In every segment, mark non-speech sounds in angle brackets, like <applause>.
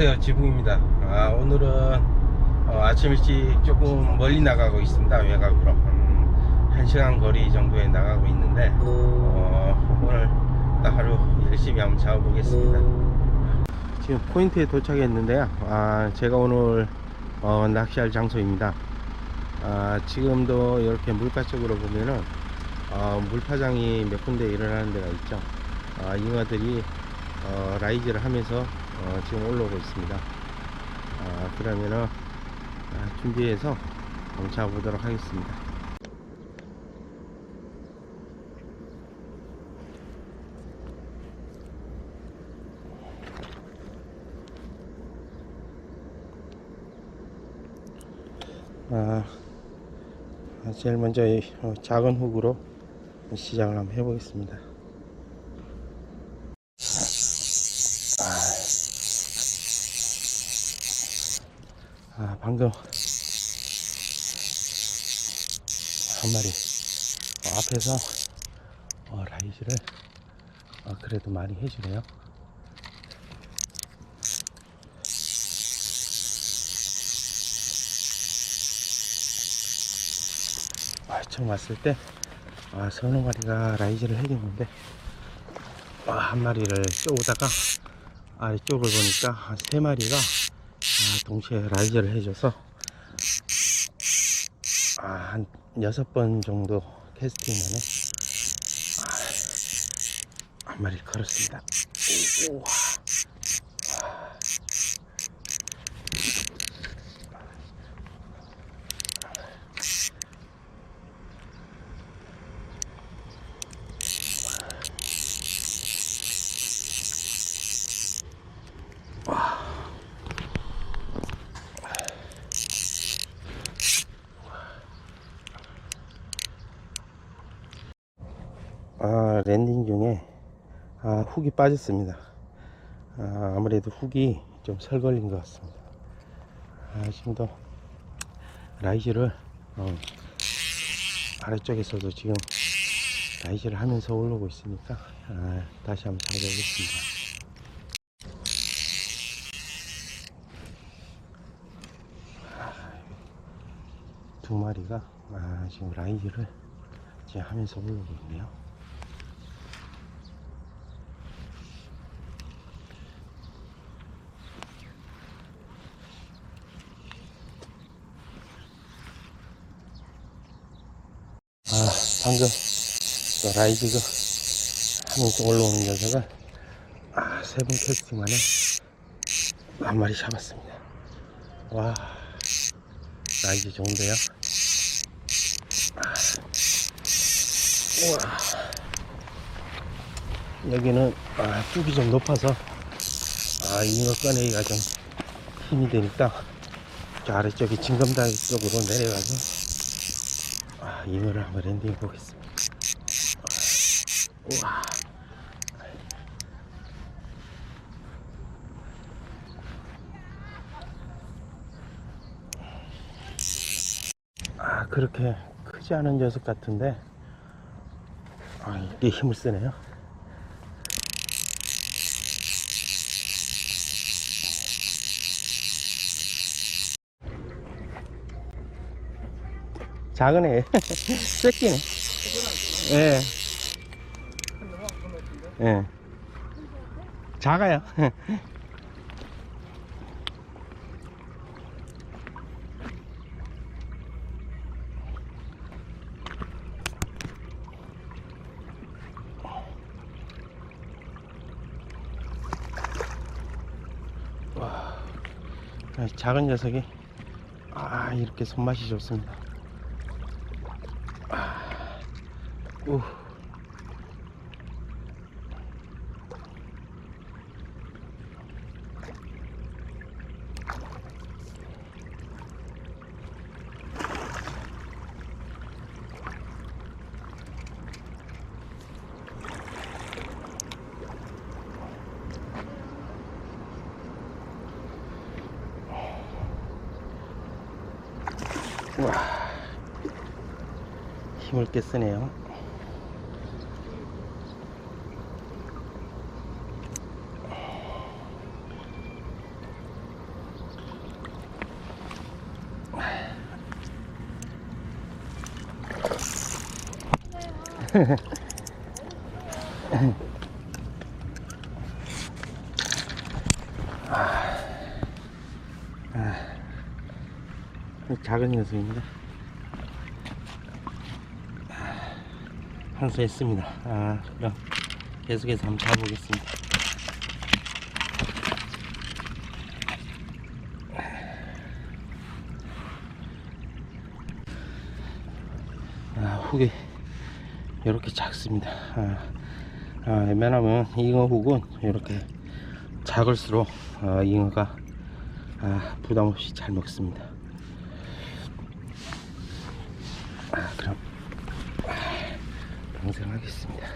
안녕하세요. 지붕입니다. 아, 오늘은 어, 아침 일찍 조금 멀리 나가고 있습니다. 외곽으로 한 1시간 거리 정도에 나가고 있는데 어, 오늘 딱 하루 열심히 한번 잡아보겠습니다. 지금 포인트에 도착했는데요. 아, 제가 오늘 어, 낚시할 장소입니다. 아, 지금도 이렇게 물가 쪽으로 보면은 어, 물파장이 몇 군데 일어나는 데가 있죠. 아, 잉어들이 어, 라이즈를 하면서 어, 지금 올라오고 있습니다. 아, 그러면은 아, 준비해서 멈춰 보도록 하겠습니다. 아, 아, 제일 먼저 이, 어, 작은 훅으로 시작을 한번 해보겠습니다. 아, 방금 한 마리 어, 앞에서 어, 라이즈를 어, 그래도 많이 해주네요. 아, 처음 왔을 때 아, 서너 마리가 라이즈를 해줬는데 아, 한 마리를 쪼다가 아래쪽을 보니까 한 세 마리가 아, 동시에 라이즈를 해줘서. 아, 한 여섯 번 정도 캐스팅 만에. 아, 한 마리 걸었습니다. 오, 아, 랜딩 중에 아, 훅이 빠졌습니다. 아, 아무래도 훅이 좀 설걸린 것 같습니다. 아, 지금도 라이즈를 어, 아래쪽에서도 지금 라이즈를 하면서 올라오고 있으니까 아, 다시 한번 잡아보겠습니다. 두 마리가 아, 지금 라이즈를 지금 하면서 올라오고 있네요. 아, 방금 또 라이즈가 하면서 올라오는 녀석을 아, 세번 캐스팅 만에 한 마리 잡았습니다. 와, 라이즈 좋은데요? 아, 우와. 여기는 아, 뚝이 좀 높아서 아, 잉어 꺼내기가 좀 힘이 되니까 저 아래쪽에 징검다리 쪽으로 내려가서 아, 잉어를 한번 랜딩 해보겠습니다. 우와. 아, 그렇게 크지 않은 녀석 같은데, 아, 이게 힘을 쓰네요. 작은 애. <laughs> 새끼네. 예. 예. 작아요. <laughs> 작은 녀석이 아 이렇게 손맛이 좋습니다. 우. 우와. 힘을 꽤 쓰네요. 작은 녀석입니다. 한수했습니다. 아, 그럼 계속해서 한번 잡아보겠습니다. 아, 후기 이렇게 작습니다. 아, 아, 웬만하면 잉어 훅은 이렇게 작을수록 어, 잉어가 아, 부담 없이 잘 먹습니다. 아, 그럼 아, 방생하겠습니다.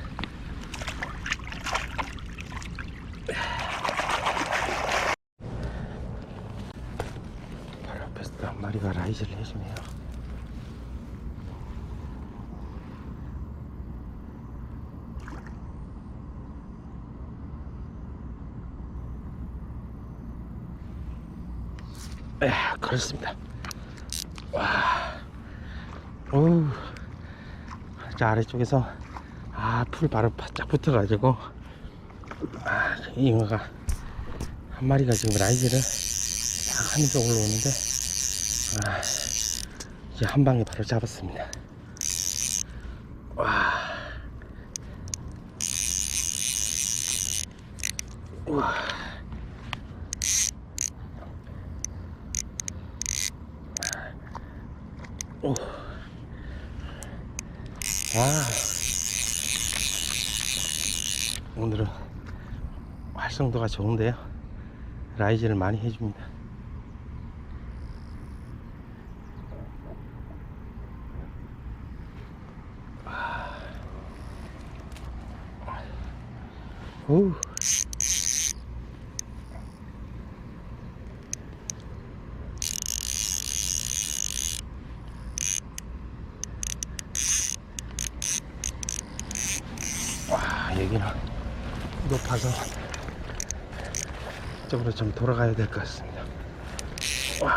바로 앞에서 또한 마리가 라이즈를 해주네요. 에 그렇습니다. 와, 오, 자 아래쪽에서 아풀 바로 바짝 붙어가지고 아 잉어가 한 마리가 지금 라이즈를 딱 하면서 올라오는데 아 이제 한 방에 바로 잡았습니다. 와, 우와. 오. 아. 오늘은 활성도가 좋은데요. 라이즈를 많이 해줍니다. 오. 와, 여기는 높아서 이쪽으로 좀 돌아가야 될 것 같습니다. 와.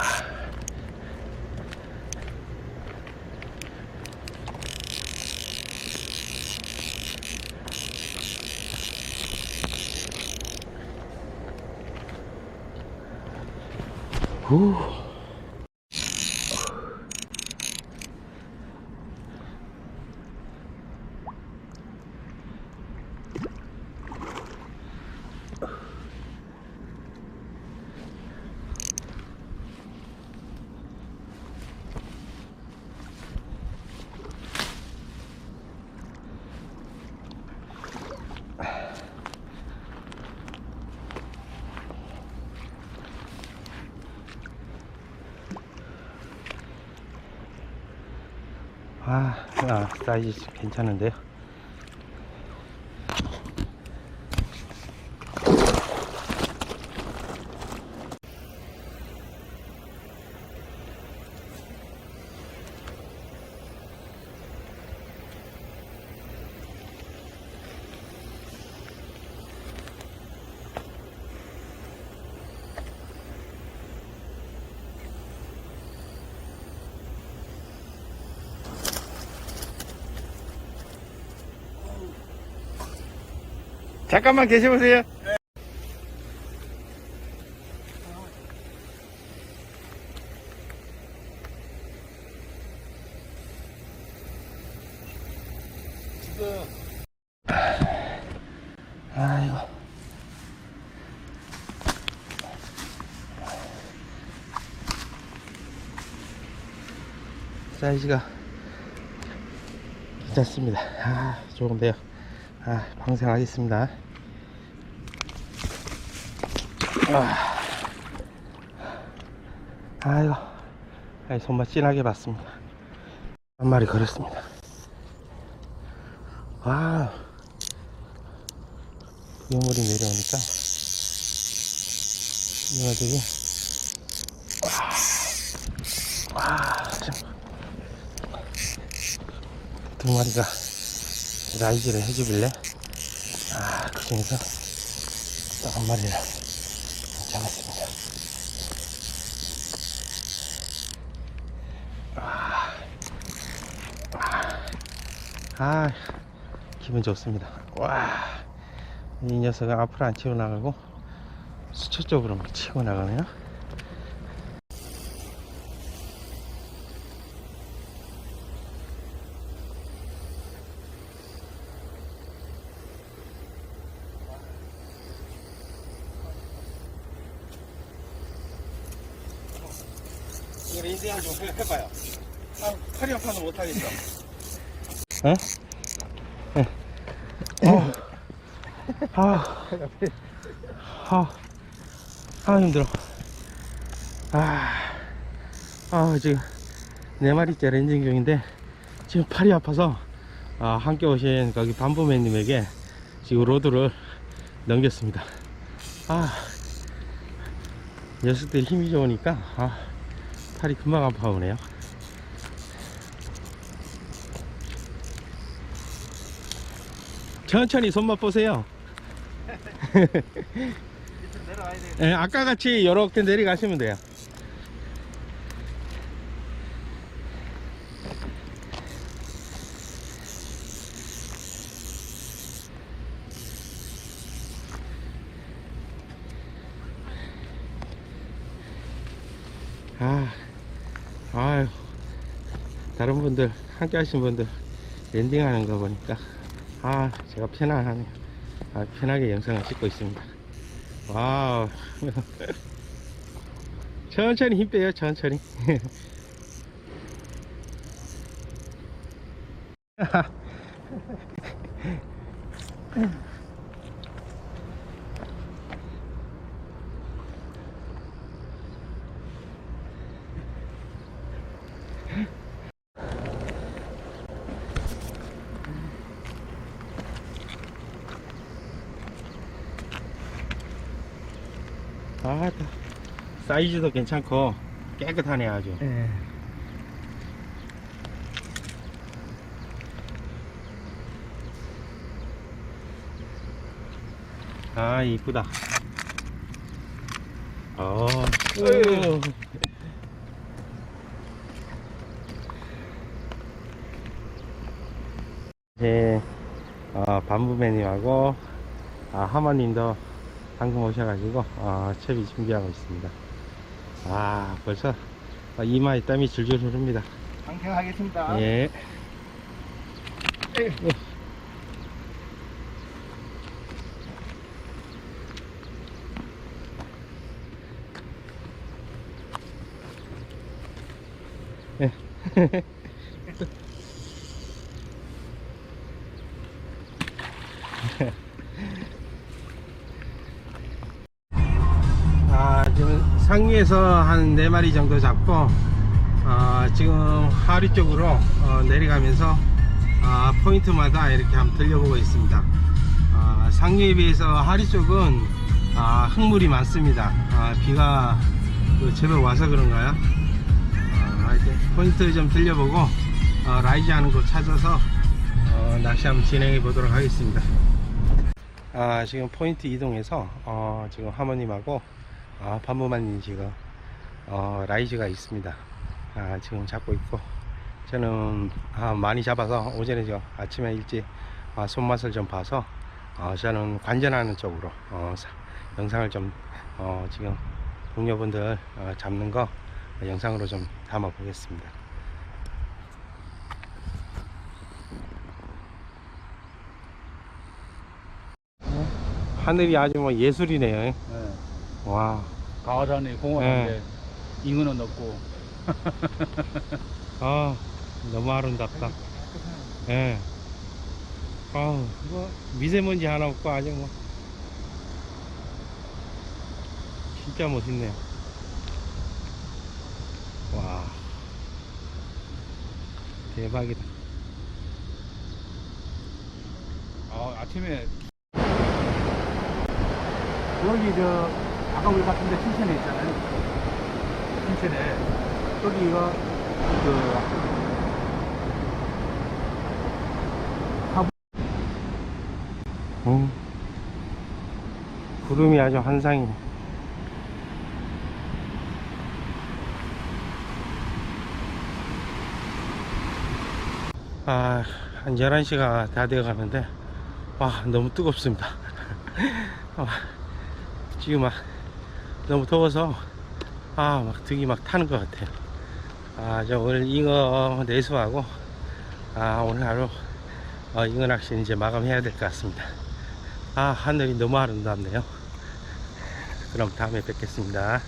후. 아, 아 사이즈 괜찮은데요? 잠깐만 계셔보세요. 아이고. 사이즈가 괜찮습니다. 아, 좋은데요. 아, 방생하겠습니다. 아, 아이고, 아이, 손맛 진하게 봤습니다. 한 마리 걸었습니다. 와, 유물이 내려오니까, 이어들이, 와, 와, 참. 두 마리가 라이즈를 해주길래, 아, 그 중에서 딱 한 마리를 잡았습니다. 아, 기분 좋습니다. 와, 이 녀석은 앞으로 안 치고 나가고 수초 쪽으로 막 치고 나가네요. 인생 좀 해- 해봐요. 아, 팔이 아파서 못하겠어. 어? 어. 아, 아, 아 힘들어. 아, 아 지금 네 마리째 렌징 중인데 지금 팔이 아파서 아, 함께 오신 거기 반부맨님에게 지금 로드를 넘겼습니다. 아, 녀석들이 힘이 좋으니까 아, 팔이 금방 아파오네요. 천천히 손맛 보세요. <laughs> <laughs> 예, 아까 같이 이렇게 내려가시면 돼요. 아, 아유, 다른 분들, 함께 하신 분들, 랜딩 하는 거 보니까, 아, 제가 편안하네요. 아, 편하게 영상을 찍고 있습니다. 와우. <laughs> 천천히 힘 빼요, 천천히. <laughs> 아, 사이즈도 괜찮고 깨끗하네 아주. 예. 아 이쁘다. 어. 어휴. 이제 어, 반부매님하고 아, 하모님도 방금 오셔가지고 어, 채비 준비하고 있습니다. 아 벌써 어, 이마에 땀이 줄줄 흐릅니다. 방생하겠습니다. 예. 예. <laughs> 상위에서 한 네마리 정도 잡고, 아, 지금 하리 쪽으로 어, 내려가면서 아, 포인트마다 이렇게 한번 들려보고 있습니다. 아, 상류에 비해서 하리 쪽은 아, 흙물이 많습니다. 아, 비가 그 제법 와서 그런가요? 아, 이제 포인트 좀 들려보고 어, 라이즈 하는 곳 찾아서 어, 낚시 한번 진행해 보도록 하겠습니다. 아, 지금 포인트 이동해서 어, 지금 하모님하고 아, 반부만님 지금 어, 라이즈가 있습니다. 아, 지금 잡고 있고 저는 아, 많이 잡아서 오전에 저 아침에 일찍 아, 손맛을 좀 봐서 어, 저는 관전하는 쪽으로 어, 사- 영상을 좀 어, 지금 동료분들 어, 잡는 거 영상으로 좀 담아 보겠습니다. 하늘이 아주 뭐 예술이네요. 예. 와, 가을하네 예. 공원인데 잉어는 없고 아, 너무 아름답다. 예. 아우, 뭐, 미세먼지 하나 없고 아주 뭐. 진짜 멋있네요. 와. 대박이다. 아, 아침에 여기 저 아까 우리 같은 데 춘천에 있잖아요. 춘천에 여기가 그 응. 구름이 아주 환상이네. 아, 한 11시가 다 되어 가는데, 와, 너무 뜨겁습니다. <laughs> 아, 지금 막 너무 더워서, 아, 막 등이 막 타는 것 같아요. 아, 저 오늘 잉어 내수하고, 아, 오늘 하루, 어, 잉어 낚시는 이제 마감해야 될 것 같습니다. 아, 하늘이 너무 아름답네요. 그럼 다음에 뵙겠습니다.